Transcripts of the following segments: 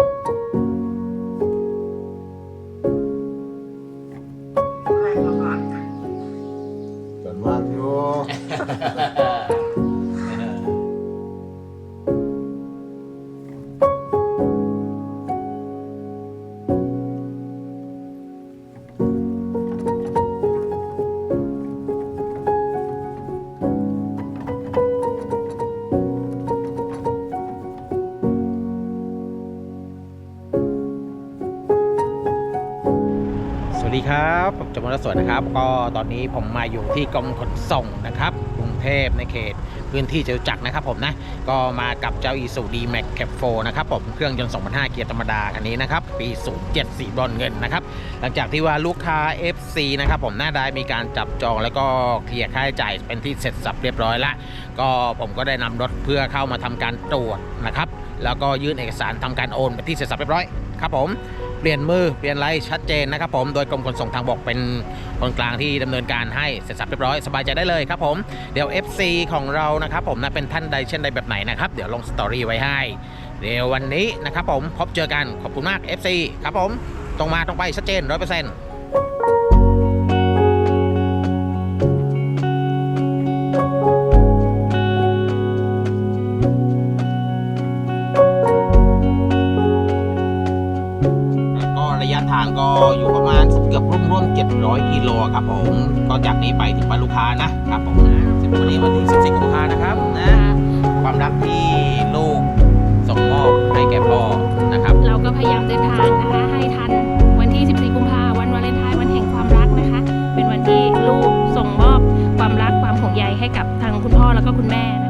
จ มรสวนนะครับ ก็ตอนนี้ผมมาอยู่ที่กรมขนส่งนะครับกรุงเทพในเขตพื้นที่เจตุจักรนะครับผมนะก็มากับเจ้าอีซูดีแม็กแคปโฟนะครับผมเครื่องยนต์2,500เกียร์ธรรมดาคันนี้นะครับปี 07 สีบรอนเงินนะครับหลังจากที่ว่าลูกค้า FC นะครับผมหน้าได้มีการจับจองแล้วก็เคลียร์ค่าใช้จ่ายเป็นที่เสร็จสับเรียบร้อยละก็ผมก็ได้นำรถเพื่อเข้ามาทำการตรวจนะครับแล้วก็ยื่นเอกสารทำการโอนเป็นที่เสร็จสับเรียบร้อยครับผม เปลี่ยนมือเปลี่ยนไลน์ชัดเจนนะครับผมโดยกรมขนส่งทางบกเป็นคนกลางที่ดำเนินการให้เสร็จสับเรียบร้อยสบายใจได้เลยครับผมเดี๋ยว FC ของเรานะครับผมนะเป็นท่านใดเช่นใดแบบไหนนะครับเดี๋ยวลงสตอรี่ไว้ให้เดี๋ยววันนี้นะครับผมพบเจอกันขอบคุณมาก FC ครับผมตรงมาตรงไปชัดเจนร้อยเปอร์เซ็นต์ 700กิโลครับผมก็จากนี้ไปถึงบ้านลูกค้านะครับผมนะวันนี้วันที่14กุมภานะครับนะ ความรักที่ลูกส่งมอบให้แก่พ่อนะครับ เราก็พยายามเดินทางนะคะให้ทันวันที่ 14 กุมภาวันวาเลนไทน์วันแห่งความรักนะคะ เป็นวันที่ลูกส่งมอบความรักความห่วงใยให้กับทางคุณพ่อแล้วก็คุณแม่นะคะ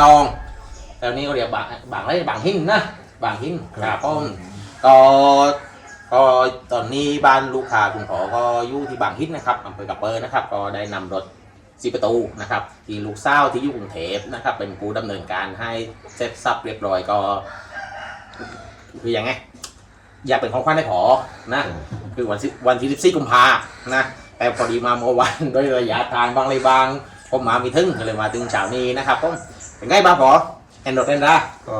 นอง แต่วันนี้ก็เรียกบางบางอะไรบางหินนะบางหินครับผมก็ก็ตอนนี้บ้านลูกค้าคุณขอก็อยู่ที่บางหินนะครับอำเภอกระเปอร์นะครับ ก็ได้นำรถสีประตูนะครับ ที่ลูกสาวที่อยู่กรุงเทพนะครับ เป็นผู้ดำเนินการให้เสร็จสับเรียบร้อยก็ คือยังไง อยากเป็นของขวัญให้ขอนะ คือวันที่วันที่ 14 กุมภานะ แต่พอดีมาเมื่อวานด้วยระยะทางบางเลยบาง ผมมามีถึงก็เลยมาถึงเช้านี้นะครับผม เป็นไงบ้างพอแอนโดรเอนดาก็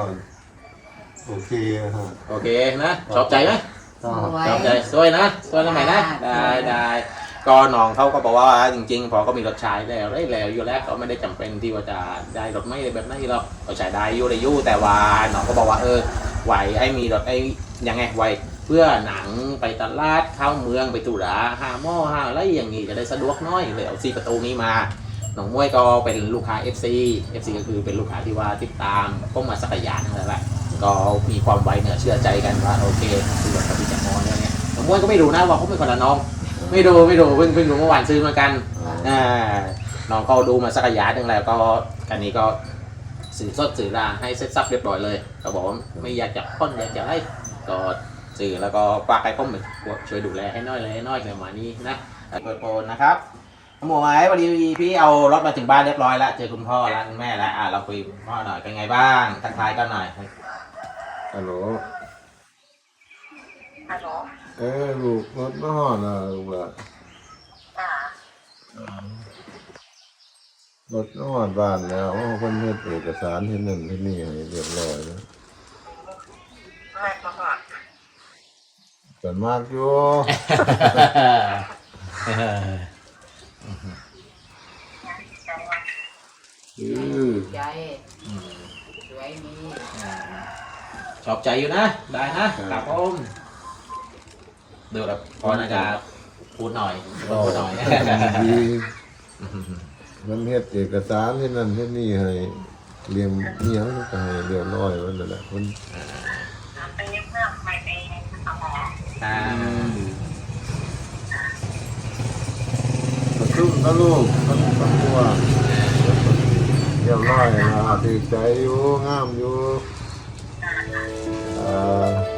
โอเคฮะโอเคนะชอบใจไหมก็ชอบใจสวยนะสวยทำไมนะได้ได้ก็น้องเขาก็บอกว่าจริงๆพอก็มีรถใช้แล้วได้แล้วอยู่แล้วก็ไม่ได้จำเป็นที่ว่าจะได้รถไม่ได้แบบนั้นหรอกก็ใช้ได้อยู่ได้อยู่แต่ว่าน้องก็บอกว่าเออไหวให้มีรถไอ้ยังไงไหวเพื่อหนังไปตลาดเข้าเมืองไปตุลาหาหม้อหาอะไรอย่างนี้จะได้สะดวกหน้อยเลยเอาซีประตูนี้มา น้องมวยก็เป็นลูกค้า FC FC ก็คือเป็นลูกค้าที่ว่าติดตามพวกมาสักยานนั่นแหละก็มีความไว้เนื้อเชื่อใจกันว่าโอเคคือรถกับพี่จักรมอนเนี่ยน้องมวยก็ไม่รู้นะว่าเขาเป็นคนละน้อง ไม่ดูไม่ดูเพิ่งเพิ่งรู้เมื่อวานซื้อมากันอ่าน้องก็ดูมาสักยานหนึ่งแล้วก็อันนี้ก็สื่อสดสื่อรางให้เซ็ตซับเรียบร้อยเลยก็บอกว่าไม่อยากจะพ้นอยากจะให้ก็สื่อแล้วก็ฝากให้ผมช่วยดูแลให้น้อยเลยให้น้อยประมาณนี้นะเปิดโปนนะครับ หมวยพอดีพี่เอารถมาถึงบ้านเรียบร้อยแล้วเจอคุณพ่อแล้วคุณแม่แล้วอะเราคุยกับพ่อหน่อยเป็นไงบ้างทักทายกันหน่อยฮัลโหลฮัลโหลเออลูกรถมาหอดอะลูกละอ่ารถมาหอดบ้านแล้วคนเฮ็ดเอกสารเฮ็ดนั่นเฮ็ดนี่ให้เรียบร้อยแล้วไม่มาก่อนส่วนมากอยู่ อือใจสวยดีชอบใจอยู่นะ ได้นะครับผมดูแล้วพอน่าจะพูดหน่อยพูดหน่อยดีมันเฮ็ดเอกสารเฮ็ดนั่นเฮ็ดนี่ให้เรียมเนียงก็ให้เรียบร้อยมันนั่นแหละมัน กระตุ้นก็ลูกมันมันตัวเรียบร้อยนะถือใจอยู่งามอยู่เอ่อ